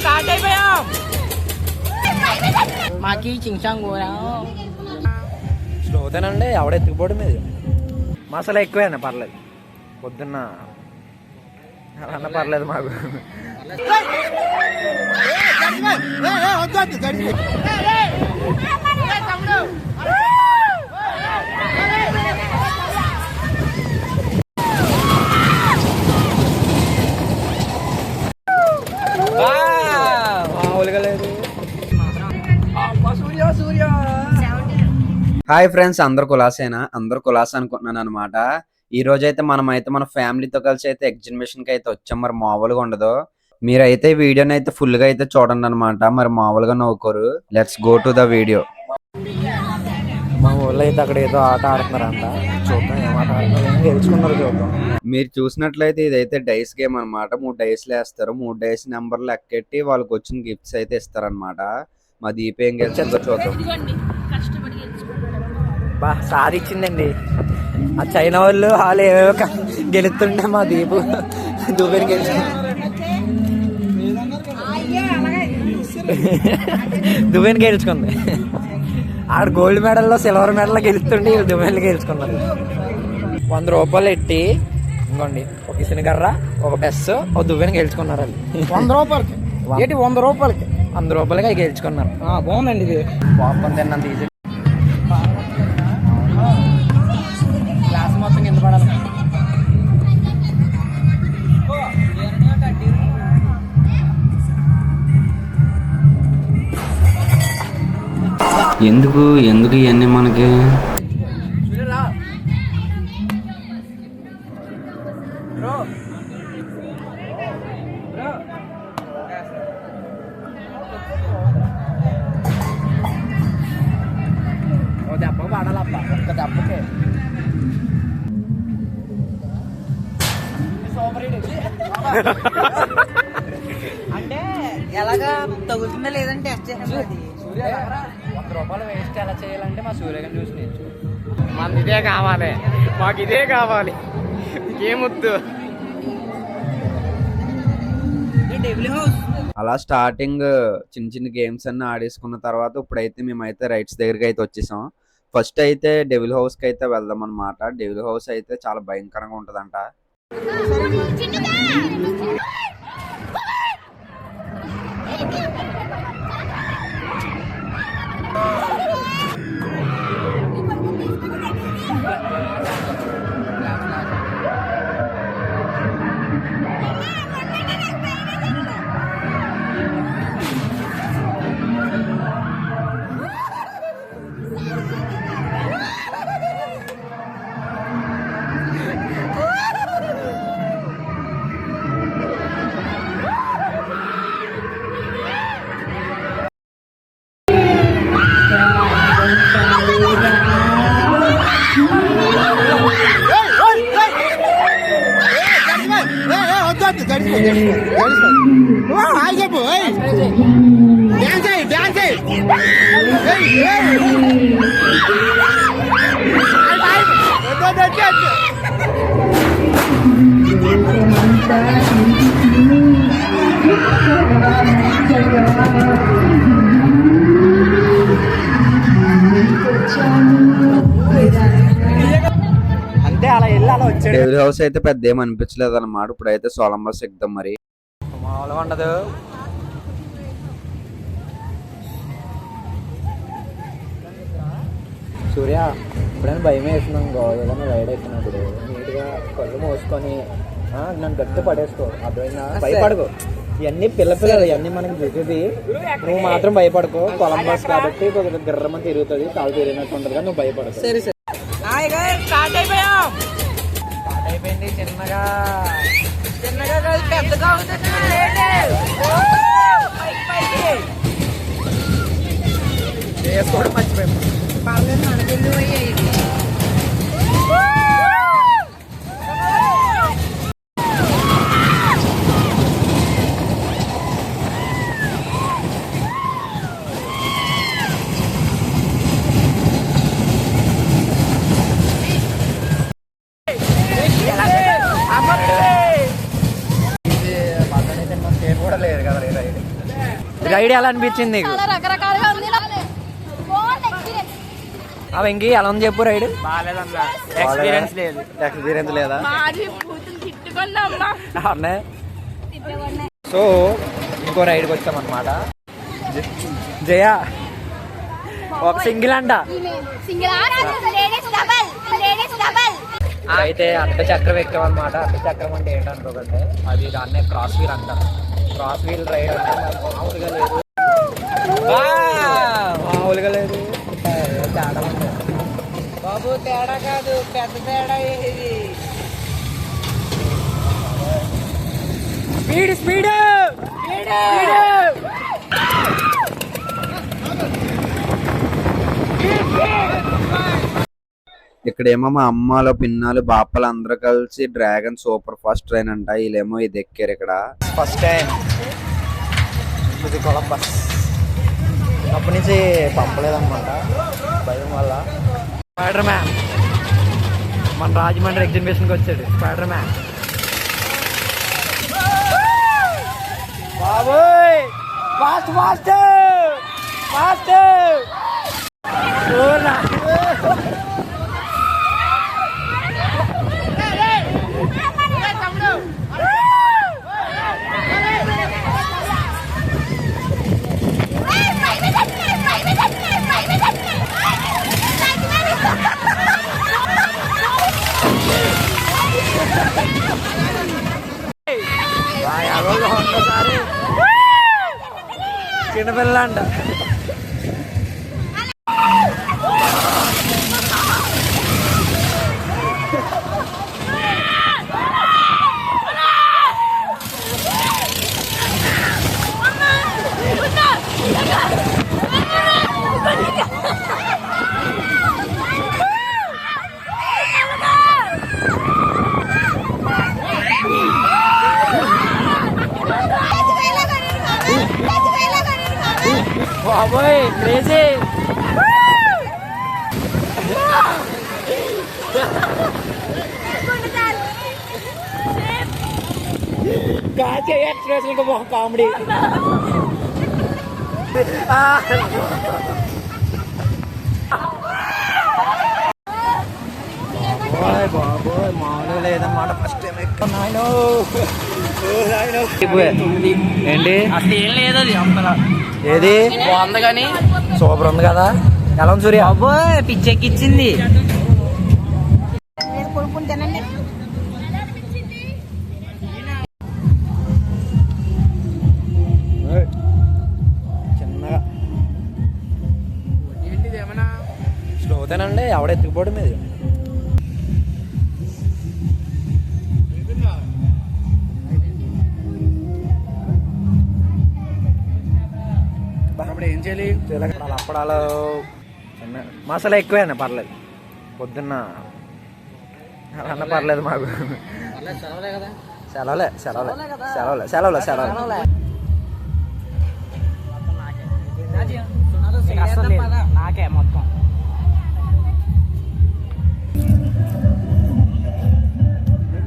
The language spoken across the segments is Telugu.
స్టార్ట్ అయిపోయాం. మాకి చించాంగ్ కూడా స్లోతేనండి ఎవడ ఎత్తుకుపోవడం మీద. మసాలా ఎక్కువేనా పర్లేదు. పొద్దున్న అలా అన్న పర్లేదు మాకు. హాయ్ ఫ్రెండ్స్ అందరు కులాసేనా? అందరు కులాస అనుకుంటున్నాను అనమాట ఈ రోజు అయితే మనం అయితే మన ఫ్యామిలీతో కలిసి అయితే ఎగ్జిబిషన్కి అయితే వచ్చాం. మరి మామూలుగా ఉండదు. మీరైతే ఈ వీడియోని అయితే ఫుల్గా అయితే చూడండి అనమాట మరి మామూలుగా నవ్వుకోరు. Let's go to the video మా ఊళ్ళో అయితే అక్కడ ఏదో ఆట ఆడుతున్నారంట. చూద్దాం ఏం ఆట ఆడుతున్నారు. ఏం గెలుచుకున్నారు చూద్దాం. మీరు చూసినట్లయితే ఇదైతే డైస్ గేమ్ అన్నమాట. మూడు డైస్లు వేస్తారు. మూడు డైస్ నెంబర్లు ఎక్కెట్టి వాళ్ళకి వచ్చిన గిఫ్ట్స్ అయితే ఇస్తారనమాట మా దీప ఏం గెలిచిందో చూద్దాం. బా సాధించిందండి. ఆ చైనా వాళ్ళు వాళ్ళు ఏవేవో గెలుస్తుండే మా దీపు దూపని గెలిచి దుబాయ్ని గెలుచుకుంది. ఆడ గోల్డ్ మెడల్లో సిల్వర్ మెడల్ గెలుస్తుండే వీళ్ళు దుబాయ్ని గెలుచుకున్నారు వంద రూపాయలు ఎట్టి ఇంకోండి ఒక ఇసిన కర్ర ఒక బెస్ ఒక దువ్వెని గెలుచుకున్నారు వాళ్ళు. వంద రూపాయలకి? ఏంటి వంద రూపాయలకి? వంద రూపాయలకి అవి గెలుచుకున్నారు. బాగుందండి ఇది. పాపం తిన్నంత ఈజీ ఎందుకు? ఎందుకు ఇవన్నీ మనకి? Ha ha ha ha! తగులుతుందా లేదని టెస్ట్ దగ్గర వంద రూపాయలు వేస్ట్ ఎలా చేయాలంటే మా సూర్యగారిని చూసి నేర్చు మనది ఇదే కావాలి. మాకు ఇదే కావాలి. ఏమొద్దు అలా స్టార్టింగ్ చిన్న చిన్న గేమ్స్ అన్ని ఆడేసుకున్న తర్వాత ఇప్పుడైతే మేమైతే రైట్స్ దగ్గరికి అయితే వచ్చేసాం. ఫస్ట్ అయితే డెవిల్ హౌస్కి అయితే వెళ్దాం అనమాట డెవిల్ హౌస్ అయితే చాలా భయంకరంగా ఉంటదంట. 了。అంతే అలా వెళ్ళి అలా వచ్చాడు. హౌస్ అయితే పెద్ద ఏం అనిపించలేదు అనమాట ఇప్పుడైతే సోలంబస్ ఎక్కుదాం మరి. మామూలుగా ఉండదు. సూర్య ఇప్పుడైనా భయం వేస్తున్నాం ఇంకో ఏదైనా రైడ్ అవుతున్నప్పుడు నీట్గా కళ్ళు మోసుకొని నన్ను గట్టి పడేసుకో. అర్థమైనా భయపడకు. ఇవన్నీ పిల్ల పిల్లలు ఇవన్నీ మనకి దిగుతుంది నువ్వు మాత్రం భయపడకు. కొలంబస్ కాబట్టి కొద్దిగా గిర్రమని తిరుగుతుంది కాలు తిరిగినట్టు ఉంటుంది నువ్వు భయపడకు. సరే సరే. స్టార్ట్ అయిపోయాం. స్టార్ట్ అయిపోయింది చిన్నగా. చిన్నగా కాదు పెద్దగా అవుతుంది చేసుకోవడం పర్లేదు మనకెళ్ళి పోయాయి రైడ్ రైడ్ ఎలా అనిపించింది నీకు? చాలా రకరకాలుగా ఉంది బాగుంది ఎక్స్పీరియన్స్ ఆ వెంకీ ఎలా ఉంది చెప్పు రైడ్ ఎక్స్పీరియన్స్ లేదు. ఎక్స్పీరియన్స్ లేదా? సో ఇంకో రైడ్కి వచ్చామన్నమాట. జయ ఒక సింగిల్ అంట. Single ladies double ladies double అయితే అడ్డ చక్రం అనమాట అడ్డ చక్రం అంటే ఏంటనుకోకండి అది దాన్నే క్రాస్ వీల్ అంటారు. క్రాస్ వీల్ రైడ్ అంటే మామూలుగా లేదు. మామూలుగా లేదు. తేడా బాబు తేడా కాదు. పెద్ద తేడా ఇది స్పీడ్! స్పీడ్! ఇక్కడేమో మా అమ్మాలు పిన్నాలు బాపలు అందరూ కలిసి డ్రాగన్ సూపర్ ఫాస్ట్ ట్రైన్ అంట. వీళ్ళేమో ఇది ఎక్కారు ఇక్కడ. First time. ఇది కొలంబస్ అప్పటి నుంచి పంపలేదన్నమాట. భయం వల్ల. స్పైడర్ మ్యాన్ మన రాజమండ్రి ఎగ్జిబిషన్కి వచ్చాడు. స్పైడర్ మ్యాన్ బాబోయ్! Fast fast! ఫాస్ట్! చిన్నపిల్ల అంట బాబోయ్ క్రేజీ కాచే ఒక కామెడీ. బాబోయ్ బాబోయ్ మామూలుగా లేదన్నమాట. ఫస్ట్ టైం ఎక్కువ ఏంటి? అసలు ఏం లేదు అది అంతలా. ఏది? బాగుంది కానీ. సూపర్ ఉంది కదా. ఎలా ఉంది సూర్య? బాబు పిచ్చెక్కిచ్చింది. చిన్నగా. ఏంటిది ఏమన్నా? స్లోతేనండి ఎవడ ఎత్తుకుపోవడం మీద చేయాలి తెలంగాణ అప్పడాలు చిన్న మసాలా ఎక్కువేనా పర్లేదు. పొద్దున్న అన్న పర్లేదు మాకు. సెలవులే సెలవులే సెలవులే సెలవులే సెలవులే. నాకే మొత్తం.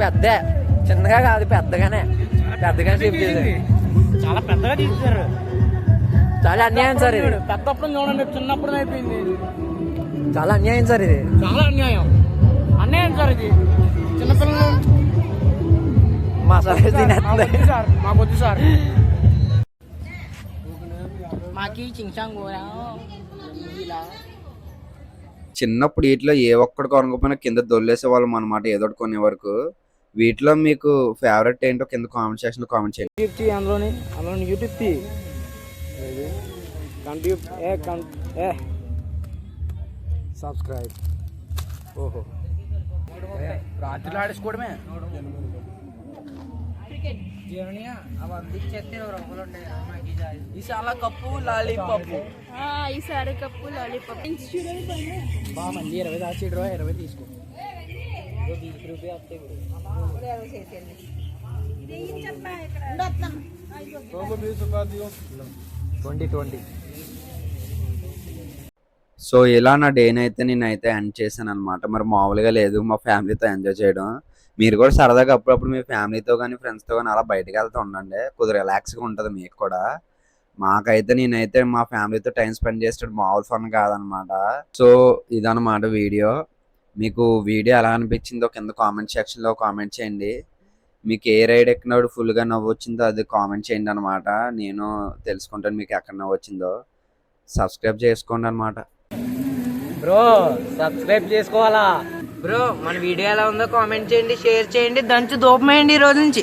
పెద్దే. చిన్నగా కాదు పెద్దగానే. పెద్దగానే చేశారు చాలా పెద్దగా తీస్తారు చాలా అన్యాయం సార్ ఇది. పెద్దప్పుడు చూడండి చిన్నప్పుడు అయిపోయింది. చాలా అన్యాయం సార్ ఇది. చాలా అన్యాయం. అన్యాయం సార్ ఇది. చిన్నపిల్లలు మసాలా తినేస్తుంది సార్ మాకు వద్దు సార్ మాకి కూర ఇలా చిన్నప్పుడు వీటిలో ఏ ఒక్కటి కొనకపోయినా కింద దొల్లేసే వాళ్ళం అనమాట ఏదో కొనే వరకు. వీటిలో మీకు ఫేవరెట్ ఏంటో కింద కామెంట్ సెక్షన్లో కామెంట్ చేయండి. యూట్యూబ్ తీ అందులోని అందులోని యూట్యూబ్ తీ కంట్యూబ్ ఏ కన్ ఏ సబ్స్క్రైబ్ ఓహో. రాత్రిలో ఆడేసుకోవడమే? ఈసాల కప్పు లాలీపప్పు ఈసారి కప్పు లాలీపాప్. బాగా మంది ఇరవై దాచేడు ఇరవై తీసుకో. Twenty twenty. సో ఇలా నా డేని అయితే నేనైతే ఎండ్ చేశాను అనమాట మరి మామూలుగా లేదు మా ఫ్యామిలీతో ఎంజాయ్ చేయడం. మీరు కూడా సరదాగా అప్పుడప్పుడు మీ ఫ్యామిలీతో కానీ ఫ్రెండ్స్తో కానీ అలా బయటకు వెళ్తూ ఉండండి. కొద్దిగా రిలాక్స్గా ఉంటుంది మీకు కూడా. మాకైతే నేనైతే మా ఫ్యామిలీతో టైం స్పెండ్ చేసేటప్పుడు మామూలు ఫన్ కాదనమాట సో ఇదన్నమాట వీడియో. మీకు వీడియో ఎలా అనిపించిందో కింద కామెంట్ సెక్షన్లో కామెంట్ చేయండి. మీకు ఏ రైడ్ ఎక్కినప్పుడు ఫుల్గా నవ్వు వచ్చిందో అది కామెంట్ చేయండి అనమాట నేను తెలుసుకుంటాను మీకు ఎక్కడ నవ్వు వచ్చిందో. సబ్స్క్రైబ్ చేసుకోండి అనమాట బ్రో సబ్స్క్రైబ్ చేసుకోవాలా? బ్రో మన వీడియో ఎలా ఉందో కామెంట్ చేయండి షేర్ చేయండి దంచు దూపమేయండి ఈ రోజు నుంచి.